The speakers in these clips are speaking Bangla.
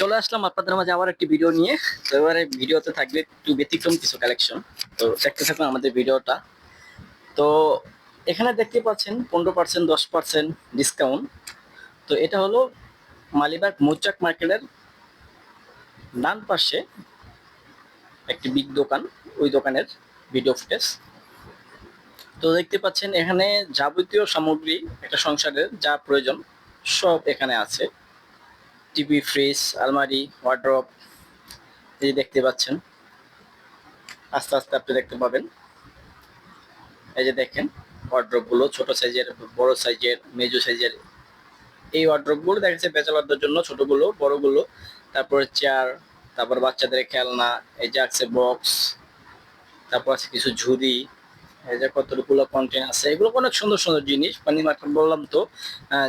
চলে আসলাম আপনাদের মাঝে আবার একটি ভিডিও নিয়ে। তো এবারে ভিডিওতে থাকবে একটু ব্যতিক্রম কিছু কালেকশন তো দেখতে থাকুন আমাদের ভিডিওটা তো এখানে দেখতে পাচ্ছেন পনেরো পার্সেন্ট দশ পার্সেন্ট ডিসকাউন্ট তো এটা হলো মালিবাগ মৌচাক মার্কেটের ডান পাশে একটি বিগ দোকান, ওই দোকানের ভিডিও ফুটেজ তো দেখতে পাচ্ছেন এখানে যাবতীয় সামগ্রী, একটা সংসারের যা প্রয়োজন সব এখানে আছে। টিভি, ফ্রিজ, আলমারি ওয়ার্ড্রপ এই দেখতে পাচ্ছেন। আস্তে আস্তে আপনি দেখতে পাবেন। এই যে দেখেন ওয়ার্ড্রপগুলো ছোট সাইজের বড় সাইজের মেজো সাইজের এই ওয়ার্ড্রপগুলো দেখা যাচ্ছে ব্যাচেলারদের জন্য ছোটগুলো, বড়গুলো। তারপরে চেয়ার তারপর বাচ্চাদের খেলনা, এই যে আছে বক্স তারপর আছে কিছু ঝুড়ি, এই যে কতগুলো কন্টেন আছে। এগুলো অনেক সুন্দর সুন্দর জিনিস। মানে বললাম তো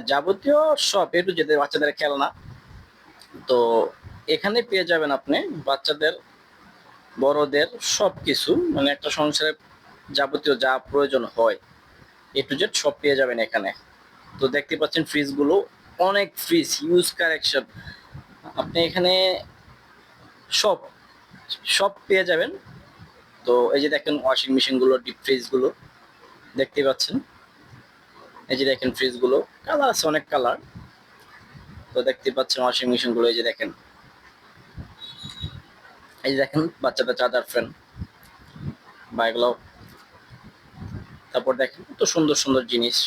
যাবতীয় সব একটু যেতে বাচ্চাদের খেলনা। তো এখানে পেয়ে যাবেন আপনি বাচ্চাদের, বড়দের সব কিছু মানে একটা সংসারে যাবতীয় যা প্রয়োজন হয় এ টু জেড সব পেয়ে যাবেন এখানে। তো দেখতে পাচ্ছেন ফ্রিজগুলো অনেক ফ্রিজ ইউজ কারেকশন আপনি এখানে সব সব পেয়ে যাবেন। তো এই যে দেখেন ওয়াশিং মেশিনগুলো ডিপ ফ্রিজগুলো দেখতে পাচ্ছেন। এই যে দেখেন ফ্রিজগুলো কালার আছে অনেক কালার তো দেখতে পাচ্ছেন ওয়াশিং মেশিনগুলো, এই যে দেখেন। এই যে দেখেন বাচ্চাদের চার্জার ফ্যান বা এগুলো। তারপর দেখেন, কত সুন্দর সুন্দর জিনিস।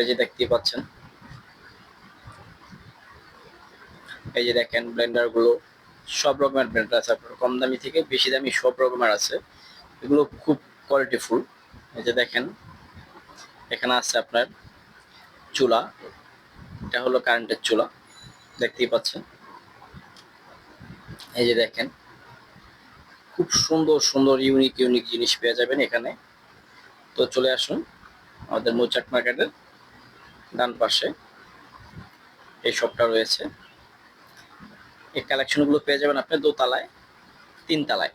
এই যে দেখতে পাচ্ছেন। এই যে দেখেন ব্লেন্ডারগুলো। সব রকমের ব্লেন্ডার আছে আপনার। কম দামি থেকে বেশি দামি সব রকমের আছে। এগুলো খুব কোয়ালিটিফুল এই যে দেখেন, এখানে আছে আপনার চুলা। এটা হলো কারেন্টের চুলা। দেখতেই পাচ্ছেন। এই যে দেখেন, খুব সুন্দর সুন্দর ইউনিক ইউনিক জিনিস পেয়ে যাবেন এখানে। তো চলে আসুন আমাদের মৌচাক মার্কেটের ডান পাশে। এই শপটা রয়েছে। এই কালেকশনগুলো পেয়ে যাবেন আপনি দোতলায়, তিনতলায়।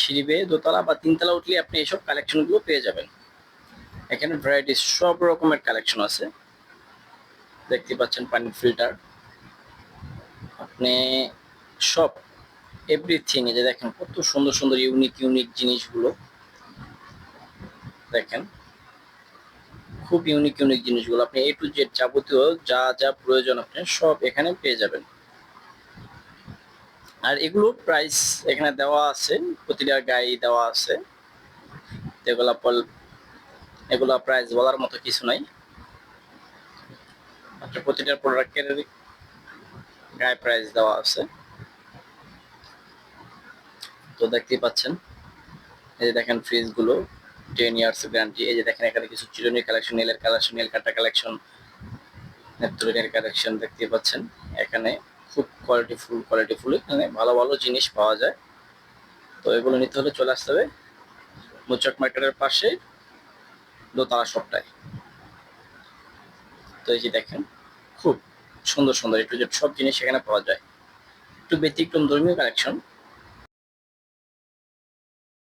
সিঁড়ি বেয়ে দোতলা বা তিনতলা উঠলে আপনি এইসব কালেকশনগুলো পেয়ে যাবেন। এখানে ভ্যারাইটি সব রকমের কালেকশন আছে। দেখতে পাচ্ছেন পানির ফিল্টার। আপনি সব এভরিথিং এই যে দেখেন কত সুন্দর সুন্দর ইউনিক ইউনিক জিনিসগুলো দেখেন। খুব ইউনিক ইউনিক জিনিসগুলো। আপনি এ টু জেড যাবতীয় যা যা প্রয়োজন আপনি সব এখানে পেয়ে যাবেন। আর এগুলো প্রাইস এখানে দেওয়া আছে, প্রতিটা গায়ে দেওয়া আছে। এগুলা এগুলা প্রাইস বলার মতো কিছু নাই। আপনার প্রতিটা প্রোডাক্টের গায়ে প্রাইস দেওয়া আছে। তো দেখতেই পাচ্ছেন, এই যে দেখেন ফ্রিজগুলো টেন ইয়ার্স গ্যারান্টি এই যে দেখেন এখানে কিছু চিরুনি কালেকশন নেলের কালেকশন নেল কাটা কালেকশন নেপথলিনের কালেকশন দেখতে পাচ্ছেন। এখানে খুব কোয়ালিটি ফুল কোয়ালিটি ফুল এখানে ভালো ভালো জিনিস পাওয়া যায়। তো এগুলো নিতে হলে চলে আসতে হবে। মুচক মার্কেটের পাশে দোতলা শপটায় এই যে দেখেন, খুব সুন্দর সুন্দর একটু সব জিনিস এখানে পাওয়া যায়। একটু ব্যতিক্রম ধর্মীয় কালেকশন